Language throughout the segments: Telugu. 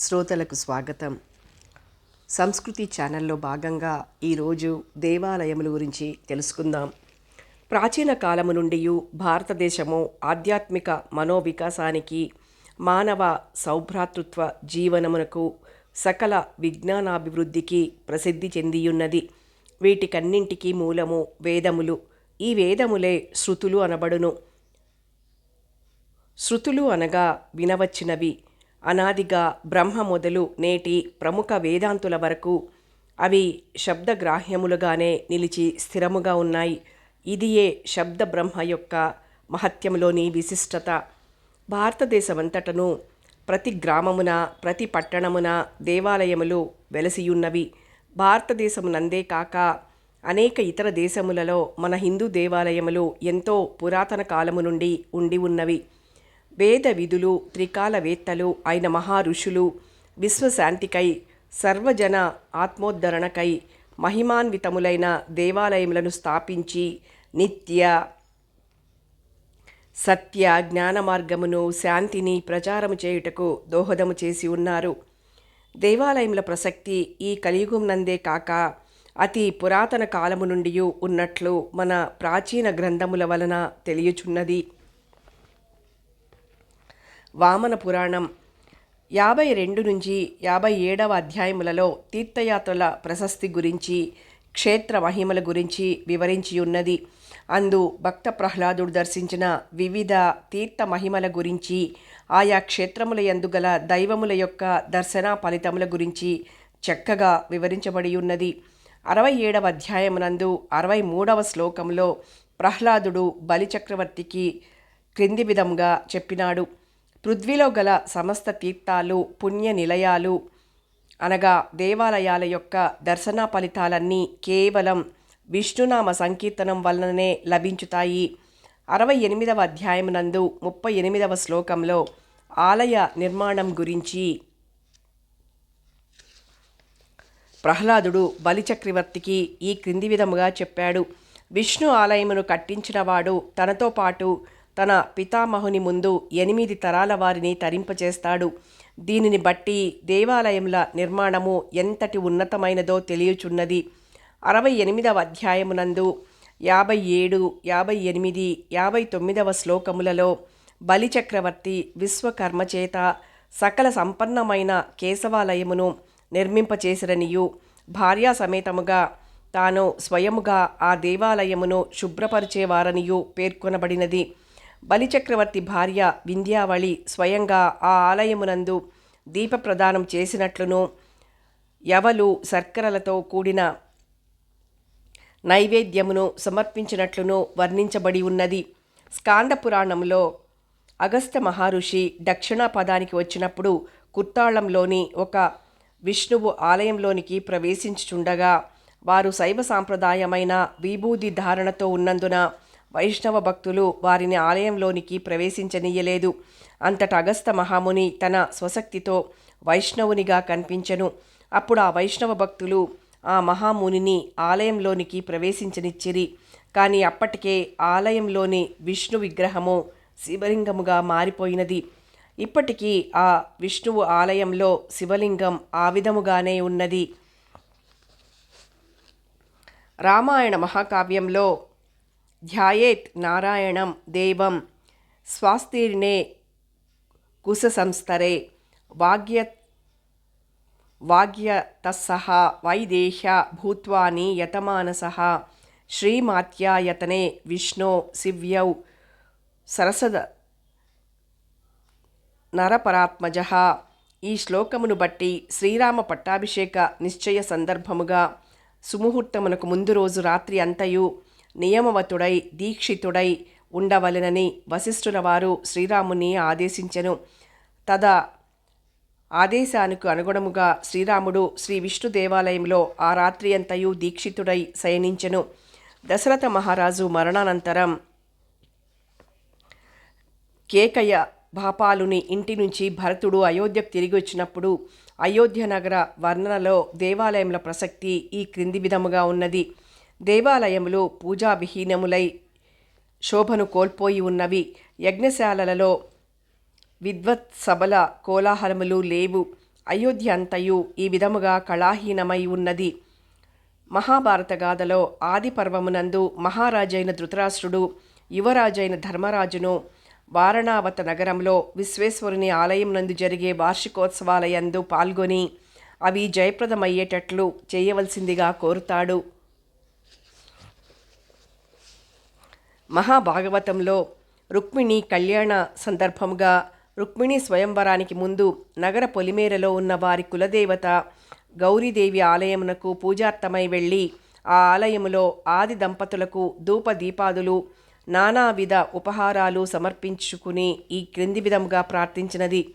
శ్రోతలకు స్వాగతం. సంస్కృతి ఛానల్లో భాగంగా ఈరోజు దేవాలయముల గురించి తెలుసుకుందాం. ప్రాచీన కాలము నుండి భారతదేశము ఆధ్యాత్మిక మనోవికాసానికి మానవ సౌభ్రాతృత్వ జీవనమునకు సకల విజ్ఞానాభివృద్ధికి ప్రసిద్ధి చెందియున్నది. వీటికన్నింటికీ మూలము వేదములు. ఈ వేదములే శృతులు అనబడును. శృతులు అనగా వినవచ్చినవి. అనాదిగా బ్రహ్మ మొదలు నేటి ప్రముఖ వేదాంతుల వరకు అవి శబ్దగ్రాహ్యములుగానే నిలిచి స్థిరముగా ఉన్నాయి. ఇదియే శబ్ద బ్రహ్మ యొక్క మహత్యంలోని విశిష్టత. భారతదేశమంతటను ప్రతి గ్రామమున ప్రతి పట్టణమున దేవాలయములు వెలసియున్నవి. భారతదేశమునందే కాక అనేక ఇతర దేశములలో మన హిందూ దేవాలయములు ఎంతో పురాతన కాలము నుండి ఉండి ఉన్నవి. వేద విధులు త్రికాలవేత్తలు అయిన మహారుషులు ఋషులు విశ్వశాంతికై సర్వజన ఆత్మోద్ధరణకై మహిమాన్వితములైన దేవాలయములను స్థాపించి నిత్య సత్య జ్ఞాన మార్గమును శాంతిని ప్రచారము చేయుటకు దోహదము చేసి ఉన్నారు. దేవాలయముల ప్రసక్తి ఈ కలియుగం నందే కాక అతి పురాతన కాలము నుండి ఉన్నట్లు మన ప్రాచీన గ్రంథముల వలన తెలియచున్నది. వామన పురాణం. యాభై రెండు నుంచి యాభై ఏడవ అధ్యాయములలో తీర్థయాత్రల ప్రశస్తి గురించి క్షేత్ర మహిమల గురించి వివరించి ఉన్నది అందు భక్త ప్రహ్లాదుడు దర్శించిన వివిధ తీర్థ మహిమల గురించి ఆయా క్షేత్రముల ఎందుగల దైవముల యొక్క దర్శన ఫలితముల గురించి చక్కగా వివరించబడి ఉన్నది అరవై ఏడవ అధ్యాయమునందు అరవై మూడవ శ్లోకంలో ప్రహ్లాదుడు బలిచక్రవర్తికి క్రింది విధంగా చెప్పినాడు. పృథ్వీలో గల సమస్త తీర్థాలు పుణ్య నిలయాలు అనగా దేవాలయాల యొక్క దర్శన ఫలితాలన్నీ కేవలం విష్ణునామ సంకీర్తనం వలననే లభించుతాయి. అరవై ఎనిమిదవ అధ్యాయమునందు ముప్పై ఎనిమిదవ శ్లోకంలో ఆలయ నిర్మాణం గురించి ప్రహ్లాదుడు బలిచక్రవర్తికి ఈ క్రింది విధముగా చెప్పాడు. విష్ణు ఆలయమును కట్టించినవాడు తనతో పాటు తన పితామహుని ముందు ఎనిమిది తరాల వారిని తరింపచేస్తాడు దీనిని బట్టి దేవాలయముల నిర్మాణము ఎంతటి ఉన్నతమైనదో తెలియచున్నది. అరవై ఎనిమిదవ అధ్యాయమునందు యాభై ఏడు యాభై ఎనిమిది యాభై తొమ్మిదవ శ్లోకములలో బలిచక్రవర్తి విశ్వకర్మచేత సకల సంపన్నమైన కేశవాలయమును నిర్మింపచేసిరనియు. భార్యా సమేతముగా తాను స్వయముగా ఆ దేవాలయమును శుభ్రపరిచేవారనియు పేర్కొనబడినది. బలిచక్రవర్తి భార్య వింధ్యావళి స్వయంగా ఆ ఆలయమునందు దీప ప్రదానం చేసినట్లును యవలు శర్కరలతో కూడిన నైవేద్యమును సమర్పించినట్లును వర్ణించబడి ఉన్నది. స్కాంద పురాణంలో అగస్త్య మహర్షి దక్షిణాపదానికి వచ్చినప్పుడు కుర్తాళంలోని ఒక విష్ణువు ఆలయంలోనికి ప్రవేశించుచుండగా వారు శైవ సాంప్రదాయమైన విభూది ధారణతో ఉన్నందున వైష్ణవ భక్తులు వారిని ఆలయంలోనికి ప్రవేశించనీయలేదు. అంతట అగస్త మహాముని తన స్వశక్తితో వైష్ణవునిగా కనిపించను. అప్పుడు ఆ వైష్ణవ భక్తులు ఆ మహామునిని ఆలయంలోనికి ప్రవేశించనిచ్చిరి. కానీ అప్పటికే ఆలయంలోని విష్ణు విగ్రహము శివలింగముగా మారిపోయినది. ఇప్పటికీ ఆ విష్ణువు ఆలయంలో శివలింగం ఆ విధముగానే ఉన్నది. రామాయణ మహాకావ్యంలో ధ్యాయేత్ నారాయణం దేవం స్వాస్తీర్ణే కుశ సంస్తరే వాగ్య వాగ్యతస్సహ వైదేహ భూత్వాని యతమానస శ్రీమాత్యాయతనే విష్ణో శివ్యౌ సరసద నరపరాత్మజ ఈ శ్లోకమును బట్టి శ్రీరామ పట్టాభిషేక నిశ్చయ సందర్భముగా సుముహూర్తమునకు ముందు రోజు రాత్రి అంతయు నియమవతుడై దీక్షితుడై ఉండవలెనని వశిష్ఠుల వారు శ్రీరాముని ఆదేశించెను. తద ఆదేశానికి అనుగుణముగా శ్రీరాముడు శ్రీ విష్ణు దేవాలయంలో ఆ రాత్రి అంతయు దీక్షితుడై శయనించెను. దశరథ మహారాజు మరణానంతరం కేకయ్య భాపాలుని ఇంటి నుంచి భరతుడు అయోధ్యకు తిరిగి వచ్చినప్పుడు అయోధ్య నగర వర్ణనలో దేవాలయముల ప్రసక్తి ఈ క్రింది విధముగా ఉన్నది. దేవాలయములు పూజావిహీనములై శోభను కోల్పోయి ఉన్నవి. యజ్ఞశాలలలో విద్వత్ సభల కోలాహలములు లేవు. అయోధ్య అంతయు ఈ విధముగా కళాహీనమై ఉన్నది. మహాభారత గాథలో ఆది పర్వమునందు మహారాజైన ధృతరాష్ట్రుడు యువరాజైన ధర్మరాజును వారణావత నగరంలో విశ్వేశ్వరుని ఆలయం నందు జరిగే వార్షికోత్సవాలయందు పాల్గొని అవి జయప్రదమయ్యేటట్లు చేయవలసిందిగా కోరుతాడు. మహాభాగవతంలో రుక్మిణి కళ్యాణ సందర్భముగా రుక్మిణి స్వయంవరానికి ముందు నగర పొలిమేరలో ఉన్న వారి కులదేవత గౌరీదేవి ఆలయమునకు పూజార్థమై వెళ్ళి ఆ ఆలయములో ఆది దంపతులకు ధూప దీపాదులు నానావిధ ఉపహారాలు సమర్పించుకుని ఈ క్రింది విధముగా ప్రార్థించినది.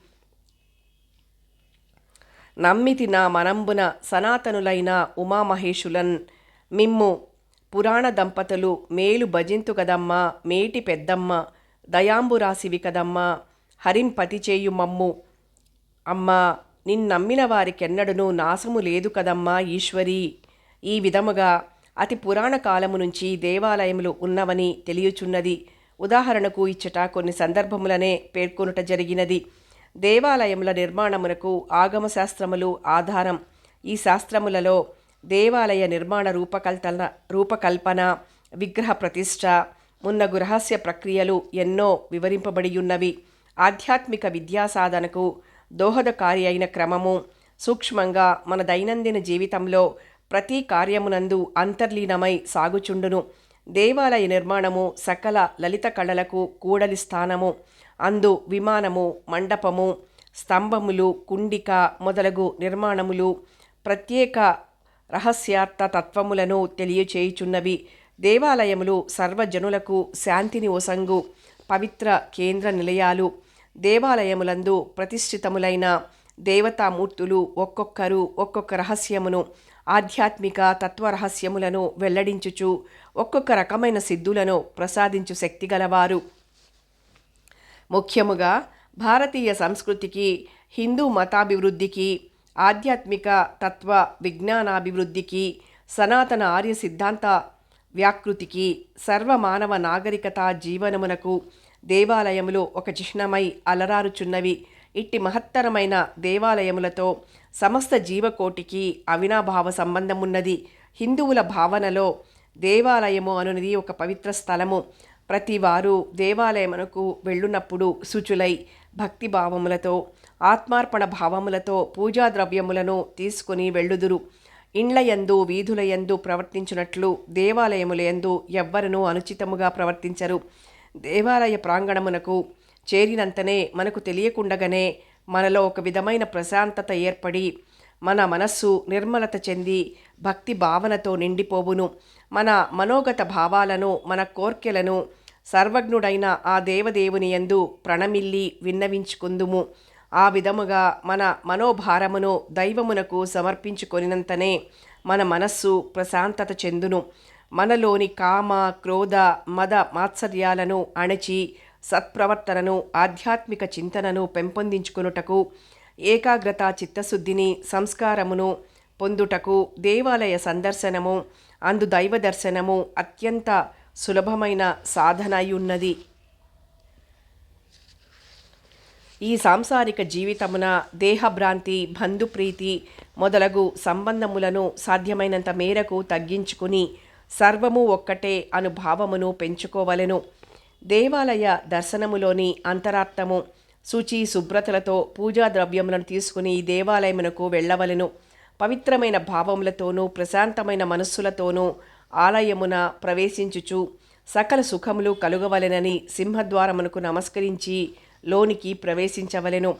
నమ్మితి నా మనంబున సనాతనులైన ఉమామహేషులన్ మిమ్ము పురాణ దంపతులు మేలు భజింతు కదమ్మా మేటి పెద్దమ్మ దయాంబురాశివి కదమ్మా హరింపతి చేయు మమ్ము. అమ్మా నిన్నమ్మిన వారికెన్నడును నాశము లేదు కదమ్మా ఈశ్వరి. ఈ విధముగా అతి పురాణ కాలము నుంచి దేవాలయములు ఉన్నవని తెలియచున్నది. ఉదాహరణకు ఇచ్చట కొన్ని సందర్భములనే పేర్కొనుట జరిగినది. దేవాలయముల నిర్మాణమునకు ఆగమ శాస్త్రములు ఆధారం. ఈ శాస్త్రములలో దేవాలయ నిర్మాణ రూపకల్పన రూపకల్పన విగ్రహ ప్రతిష్ట మున్నగు రహస్య ప్రక్రియలు ఎన్నో వివరింపబడియున్నవి. ఆధ్యాత్మిక విద్యా సాధనకు దోహదకారి అయిన క్రమము సూక్ష్మంగా మన దైనందిన జీవితంలో ప్రతి కార్యమునందు అంతర్లీనమై సాగుచుండును. దేవాలయ నిర్మాణము సకల లలిత కళలకు కూడలి స్థానము. అందు విమానము మండపము స్తంభములు కుండిక మొదలగు నిర్మాణములు ప్రత్యేక రహస్యార్థ తత్వములను తెలియచేయుచున్నవి. దేవాలయములు సర్వజనులకు శాంతిని ఒసంగు పవిత్ర కేంద్ర నిలయాలు. దేవాలయములందు ప్రతిష్ఠితములైన దేవతామూర్తులు ఒక్కొక్కరు ఒక్కొక్క రహస్యమును ఆధ్యాత్మిక తత్వరహస్యములను వెల్లడించుచు ఒక్కొక్క రకమైన సిద్ధులను ప్రసాదించు శక్తి గలవారు. ముఖ్యముగా భారతీయ సంస్కృతికి హిందూ మతాభివృద్ధికి ఆధ్యాత్మిక తత్వ విజ్ఞానాభివృద్ధికి సనాతన ఆర్య సిద్ధాంత వ్యాకృతికి సర్వమానవ నాగరికత జీవనమునకు దేవాలయములు ఒక చిహ్నమై అలరారుచున్నవి. ఇట్టి మహత్తరమైన దేవాలయములతో సమస్త జీవకోటికి అవినాభావ సంబంధమున్నది. హిందువుల భావనలో దేవాలయము అనునది ఒక పవిత్ర స్థలము. ప్రతివారు దేవాలయమునకు వెళ్ళునప్పుడు శుచులై భక్తి భావములతో ఆత్మార్పణ భావములతో పూజా ద్రవ్యములను తీసుకుని వెళ్ళుదురు. ఇండ్లయందు వీధులయందు ప్రవర్తించినట్లు దేవాలయములయందు ఎవ్వరను అనుచితముగా ప్రవర్తించరు. దేవాలయ ప్రాంగణమునకు చేరినంతనే మనకు తెలియకుండగానే మనలో ఒక విధమైన ప్రశాంతత ఏర్పడి మన మనస్సు నిర్మలత చెంది భక్తి భావనతో నిండిపోవును. మన మనోగత భావాలను మన కోర్కెలను సర్వజ్ఞుడైన ఆ దేవదేవుని యందు ప్రణమిల్లి విన్నవించుకుందుము. ఆ విధముగా మన మనోభారమును దైవమునకు సమర్పించుకొనినంతనే మన మనస్సు ప్రశాంతత చెందును. మనలోని కామ క్రోధ మద మాత్సర్యాలను అణచి సత్ప్రవర్తనను ఆధ్యాత్మిక చింతనను పెంపొందించుకొనుటకు ఏకాగ్రత చిత్తశుద్ధిని సంస్కారమును పొందుటకు దేవాలయ సందర్శనము అందు దైవ దర్శనము అత్యంత సులభమైన సాధన అయి ఉన్నది ఈ సాంసారిక జీవితమున దేహభ్రాంతి బంధుప్రీతి మొదలగు సంబంధములను సాధ్యమైనంత మేరకు తగ్గించుకుని సర్వము ఒక్కటే అనుభావమును పెంచుకోవలెను. దేవాలయ దర్శనములోని అంతరార్థము శుచి శుభ్రతలతో పూజా ద్రవ్యములను తీసుకుని ఈ దేవాలయమునకు వెళ్ళవలెను. పవిత్రమైన భావములతోనూ ప్రశాంతమైన మనస్సులతోనూ ఆలయమున ప్రవేశించుచు సకల సుఖములు కలుగవలెనని సింహద్వారమునకు నమస్కరించి లోనికి ప్రవేశించవలెను.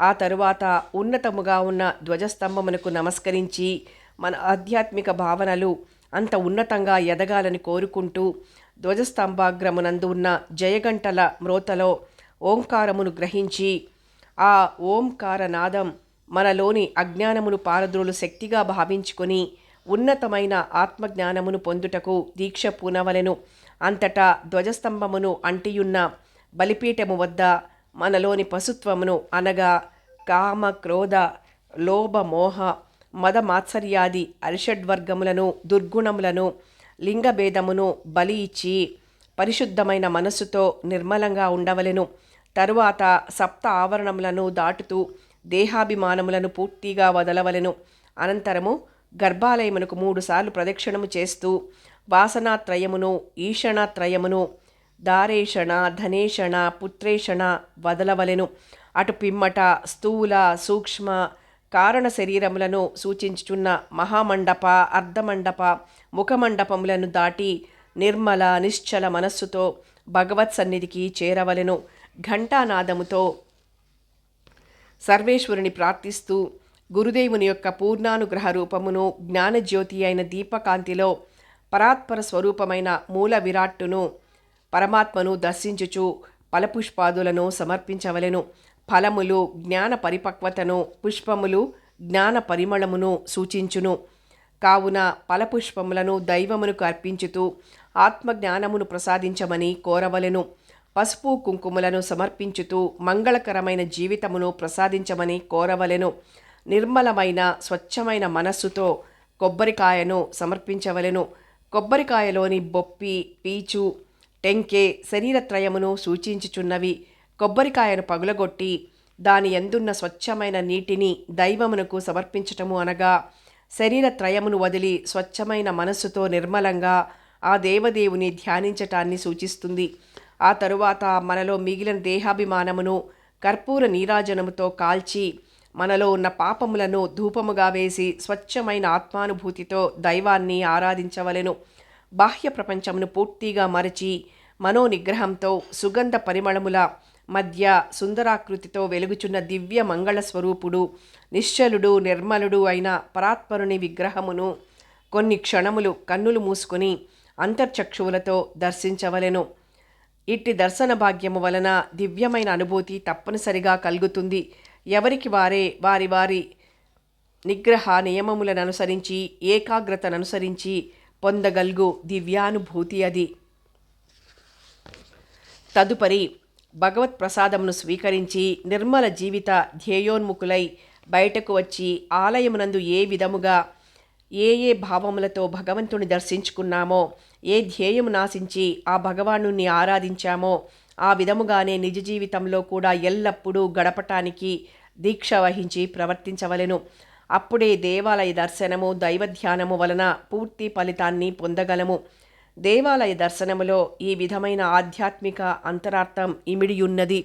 ఆ తరువాత ఉన్నతముగా ఉన్న ధ్వజస్తంభమునకు నమస్కరించి మన ఆధ్యాత్మిక భావనలు అంత ఉన్నతంగా ఎదగాలని కోరుకుంటూ ధ్వజస్తంభాగ్రమునందు ఉన్న జయగంటల మ్రోతలో ఓంకారమును గ్రహించి ఆ ఓంకార నాదం మనలోని అజ్ఞానమును పారద్రోలు శక్తిగా భావించుకొని ఉన్నతమైన ఆత్మజ్ఞానమును పొందుటకు దీక్ష పూనవలెను. అంతటా ధ్వజస్తంభమును అంటియున్న బలిపీఠము వద్ద మనలోని పశుత్వమును అనగా కామ క్రోధ లోభ మోహ మద మాత్సర్యాది అరిషడ్వర్గములను దుర్గుణములను లింగభేదమును బలి ఇచ్చి పరిశుద్ధమైన మనస్సుతో నిర్మలంగా ఉండవలెను. తరువాత సప్త ఆవరణములను దాటుతూ దేహాభిమానములను పూర్తిగా వదలవలెను. అనంతరము గర్భాలయమునకు మూడుసార్లు ప్రదక్షిణము చేస్తూ వాసనాత్రయమును ఈషణాత్రయమును దారేషణ ధనేషణ పుత్రేషణ వదలవలెను. అటు పిమ్మట స్థూల సూక్ష్మ కారణ శరీరములను సూచించుచున్న మహామండప అర్ధమండప ముఖమండపములను దాటి నిర్మల నిశ్చల మనస్సుతో భగవత్ సన్నిధికి చేరవలెను. ఘంటానాదముతో సర్వేశ్వరుని ప్రార్థిస్తూ గురుదేవుని యొక్క పూర్ణానుగ్రహ రూపమును జ్ఞానజ్యోతి అయిన దీపకాంతిలో పరాత్పర స్వరూపమైన మూల విరాట్టును పరమాత్మను దర్శించుచు ఫలపుష్పాదులను సమర్పించవలెను. ఫలములు జ్ఞాన పరిపక్వతను పుష్పములు జ్ఞాన పరిమళమును సూచించును. కావున ఫలపుష్పములను దైవమునకు అర్పించుతూ ఆత్మజ్ఞానమును ప్రసాదించమని కోరవలెను. పసుపు కుంకుమలను సమర్పించుతూ మంగళకరమైన జీవితమును ప్రసాదించమని కోరవలెను. నిర్మలమైన స్వచ్ఛమైన మనస్సుతో కొబ్బరికాయను సమర్పించవలెను. కొబ్బరికాయలోని బొప్పి పీచు టెంకే శరీరత్రయమును సూచించుచున్నవి. కొబ్బరికాయను పగులగొట్టి దాని ఎందున్న స్వచ్ఛమైన నీటిని దైవమునకు సమర్పించటము అనగా శరీరత్రయమును వదిలి స్వచ్ఛమైన మనస్సుతో నిర్మలంగా ఆ దేవదేవుని ధ్యానించటాన్ని సూచిస్తుంది. ఆ తరువాత మనలో మిగిలిన దేహాభిమానమును కర్పూర నీరాజనముతో కాల్చి మనలో ఉన్న పాపములను ధూపముగా వేసి స్వచ్ఛమైన ఆత్మానుభూతితో దైవాన్ని ఆరాధించవలెను. బాహ్య ప్రపంచమును పూర్తిగా మరచి మనో నిగ్రహంతో సుగంధ పరిమళముల మధ్య సుందరాకృతితో వెలుగుచున్న దివ్య మంగళ స్వరూపుడు నిశ్చలుడు నిర్మలుడు అయిన పరాత్పరుని విగ్రహమును కొన్ని క్షణములు కన్నులు మూసుకొని అంతర్చక్షువులతో దర్శించవలెను. ఇట్టి దర్శన భాగ్యము వలన దివ్యమైన అనుభూతి తప్పనిసరిగా కలుగుతుంది. ఎవరికి వారే వారి వారి నిగ్రహ నియమములను అనుసరించి ఏకాగ్రతను అనుసరించి పొందగలుగు దివ్యానుభూతి అది. తదుపరి భగవత్ ప్రసాదమును స్వీకరించి నిర్మల జీవిత ధ్యేయోన్ముఖులై బయటకు వచ్చి ఆలయమునందు ఏ విధముగా ఏ ఏ భావములతో భగవంతుని దర్శించుకున్నామో ఏ ధ్యేయము నాశించి ఆ భగవాను ఆరాధించామో ఆ విధముగానే నిజ జీవితంలో కూడా ఎల్లప్పుడూ గడపటానికి దీక్ష వహించి ప్రవర్తించవలెను. అప్పుడే దేవాలయ దర్శనము దైవధ్యానము వలన పూర్తి ఫలితాన్ని పొందగలము. దేవాలయ దర్శనములో ఈ విధమైన ఆధ్యాత్మిక అంతరార్థం ఇమిడియున్నది.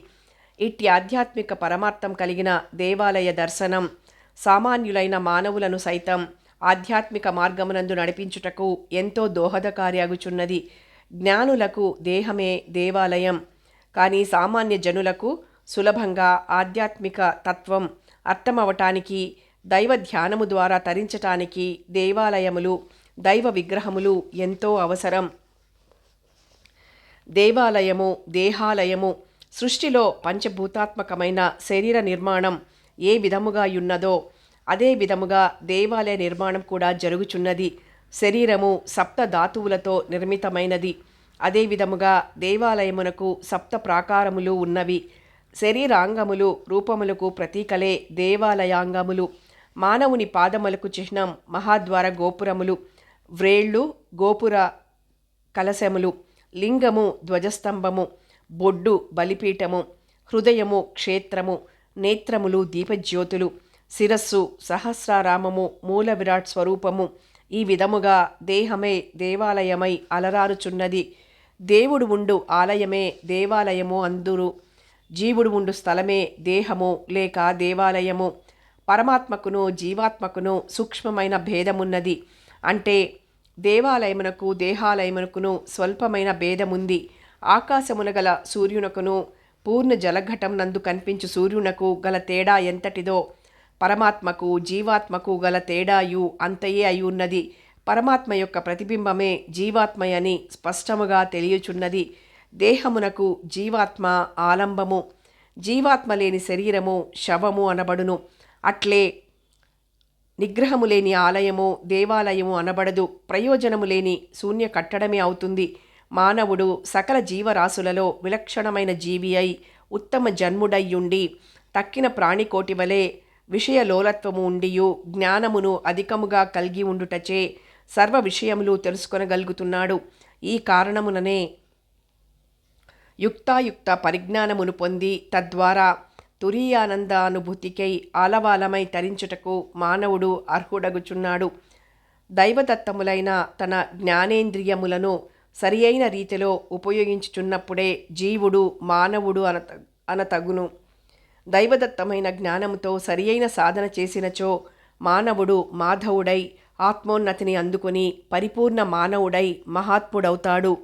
ఇట్టి ఆధ్యాత్మిక పరమార్థం కలిగిన దేవాలయ దర్శనం సామాన్యులైన మానవులను సైతం ఆధ్యాత్మిక మార్గమునందు నడిపించుటకు ఎంతో దోహదకార్యాగుచున్నది. జ్ఞానులకు దేహమే దేవాలయం. కానీ సామాన్య జనులకు సులభంగా ఆధ్యాత్మిక తత్వం అర్థమవటానికి దైవ ధ్యానము ద్వారా తరించటానికి దేవాలయములు దైవ విగ్రహములు ఎంతో అవసరం. దేవాలయము దేహాలయము సృష్టిలో పంచభూతాత్మకమైన శరీర నిర్మాణం ఏ విధముగా ఉన్నదో అదే విధముగా దేవాలయ నిర్మాణం కూడా జరుగుచున్నది. శరీరము సప్త ధాతువులతో నిర్మితమైనది. అదే విధముగా దేవాలయమునకు సప్త ప్రాకారములు ఉన్నవి. శరీరాంగములు రూపములకు ప్రతీకలే దేవాలయాంగములు. మానవుని పాదములకు చిహ్నం మహాద్వార గోపురములు. వ్రేళ్ళు గోపుర కలశములు లింగము ధ్వజస్తంభము బొడ్డు బలిపీఠము హృదయము క్షేత్రము నేత్రములు దీపజ్యోతులు శిరస్సు సహస్రారామము మూల విరాట్ స్వరూపము ఈ విధముగా దేహమే దేవాలయమై అలరారుచున్నది. దేవుడు ఉండు ఆలయమే దేవాలయము అందురు. జీవుడు ఉండు స్థలమే దేహము లేక దేవాలయము. పరమాత్మకును జీవాత్మకును సూక్ష్మమైన భేదమున్నది. అంటే దేవాలయమునకు దేహాలయమునకును స్వల్పమైన భేదముంది. ఆకాశమున గల సూర్యునకును పూర్ణ జలఘటం నందు కనిపించు సూర్యునకు గల తేడా ఎంతటిదో పరమాత్మకు జీవాత్మకు గల తేడాయు అంతయే అయి ఉన్నది పరమాత్మ యొక్క ప్రతిబింబమే జీవాత్మయని స్పష్టముగా తెలియచున్నది. దేహమునకు జీవాత్మ ఆలంబము. జీవాత్మ లేని శరీరము శవము అనబడును. అట్లే నిగ్రహము లేని ఆలయము దేవాలయము అనబడదు. ప్రయోజనము లేని శూన్య కట్టడమే అవుతుంది. మానవుడు సకల జీవరాశులలో విలక్షణమైన జీవి అయి ఉత్తమ జన్ముడయ్యుండి తక్కిన ప్రాణికోటి వలె విషయలోలత్వము ఉండియు జ్ఞానమును అధికముగా కలిగి ఉండుటచే సర్వ విషయములు తెలుసుకొనగలుగుతున్నాడు. ఈ కారణముననే యుక్తాయుక్త పరిజ్ఞానమును పొంది తద్వారా తురీయానందానుభూతికై ఆలవాలమై తరించుటకు మానవుడు అర్హుడగుచున్నాడు. దైవదత్తములైన తన జ్ఞానేంద్రియములను సరియైన రీతిలో ఉపయోగించుచున్నప్పుడే జీవుడు మానవుడు అన అనతగును. దైవదత్తమైన జ్ఞానముతో సరియైన సాధన చేసినచో మానవుడు మాధవుడై ఆత్మోన్నతిని అందుకుని పరిపూర్ణ మానవుడై మహాత్ముడవుతాడు.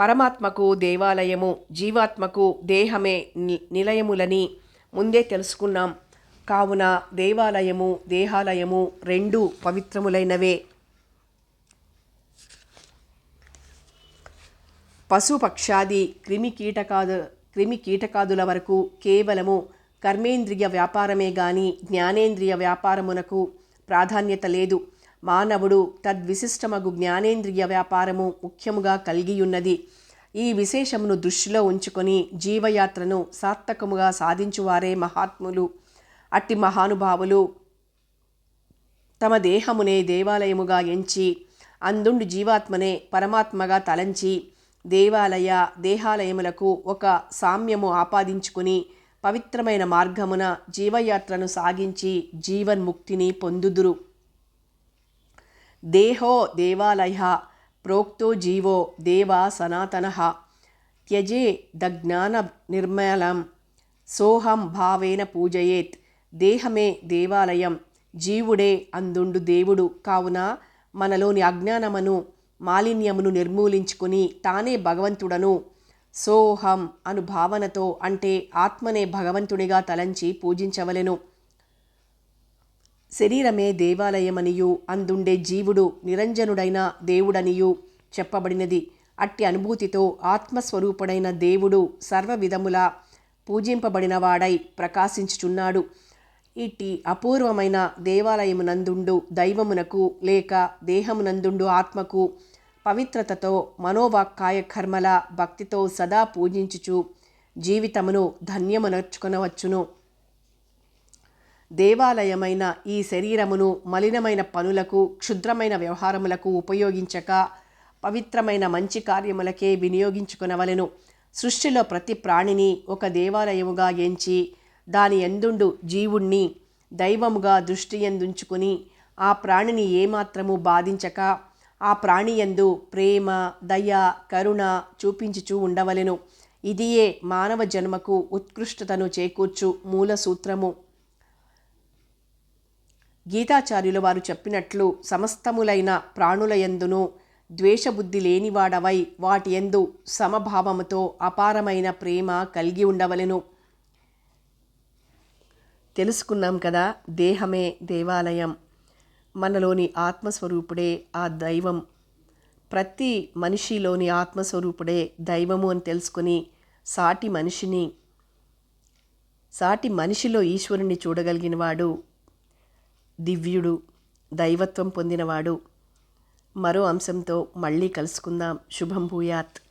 పరమాత్మకు దేవాలయము జీవాత్మకు దేహమే ని- నిలయములని ముందే తెలుసుకున్నాం. కావున దేవాలయము దేహాలయము రెండు పవిత్రములైనవే. పశుపక్షాది క్రిమి కీటకాదు క్రిమి కీటకాదుల వరకు కేవలము కర్మేంద్రియ వ్యాపారమే గాని జ్ఞానేంద్రియ వ్యాపారమునకు ప్రాధాన్యత లేదు. మానవుడు తద్విశిష్టమగు జ్ఞానేంద్రియ వ్యాపారము ముఖ్యముగా కలిగియున్నది. ఈ విశేషమును దృష్టిలో ఉంచుకొని జీవయాత్రను సార్థకముగా సాధించువారే మహాత్ములు. అట్టి మహానుభావులు తమ దేహమునే దేవాలయముగా ఎంచి అందుండు జీవాత్మనే పరమాత్మగా తలంచి దేవాలయ దేహాలయములకు ఒక సామ్యము ఆపాదించుకుని పవిత్రమైన మార్గమున జీవయాత్రను సాగించి జీవన్ముక్తిని పొందుదురు. దేహో దేవాలయ ప్రోక్తో జీవో దేవా సనాతన త్యజే దజ్ఞాన నిర్మలం సోహం భావేన పూజయేత్ దేహమే దేవాలయం జీవుడే అందుండు దేవుడు కావున మనలోని అజ్ఞానమును మాలిన్యమును నిర్మూలించుకుని తానే భగవంతుడను. సోహం అను భావనతో అంటే ఆత్మనే భగవంతుడిగా తలంచి పూజించవలెను. శరీరమే దేవాలయమనియు అందుండే జీవుడు నిరంజనుడైన దేవుడనియు చెప్పబడినది. అట్టి అనుభూతితో ఆత్మస్వరూపుడైన దేవుడు సర్వవిధముల పూజింపబడినవాడై ప్రకాశించుచున్నాడు. ఇట్టి అపూర్వమైన దేవాలయమునందుండు దైవమునకు లేక దేహమునందుండు ఆత్మకు పవిత్రతతో మనోవాక్కాయ కర్మల భక్తితో సదా పూజించుచు జీవితమును ధన్యమునర్చుకొనవచ్చును. దేవాలయమైన ఈ శరీరమును మలినమైన పనులకు క్షుద్రమైన వ్యవహారములకు ఉపయోగించక పవిత్రమైన మంచి కార్యములకే వినియోగించుకొనవలెను. సృష్టిలో ప్రతి ప్రాణిని ఒక దేవాలయముగా ఎంచి దాని ఎందుండు జీవుణ్ణి దైవముగా దృష్టి ఎందుంచుకుని ఆ ప్రాణిని ఏమాత్రము బాధించక ఆ ప్రాణి యందు ప్రేమ దయ కరుణ చూపించుచూ ఉండవలెను. ఇదియే మానవ జన్మకు ఉత్కృష్టతను చేకూర్చు మూల సూత్రము. గీతాచార్యుల వారు చెప్పినట్లు సమస్తములైన ప్రాణులయందును ద్వేషబుద్ధి లేనివాడవై వాటి ఎందు సమభావముతో అపారమైన ప్రేమ కలిగి ఉండవలెను. తెలుసుకున్నాం కదా దేహమే దేవాలయం. మనలోని ఆత్మస్వరూపుడే ఆ దైవం. ప్రతి మనిషిలోని ఆత్మస్వరూపుడే దైవము అని తెలుసుకుని సాటి మనిషిని సాటి మనిషిలో ఈశ్వరుణ్ణి చూడగలిగిన వాడు దివ్యుడు దైవత్వం పొందినవాడు. మరో అంశంతో మళ్ళీ కలుసుకుందాం. శుభం భూయాత్.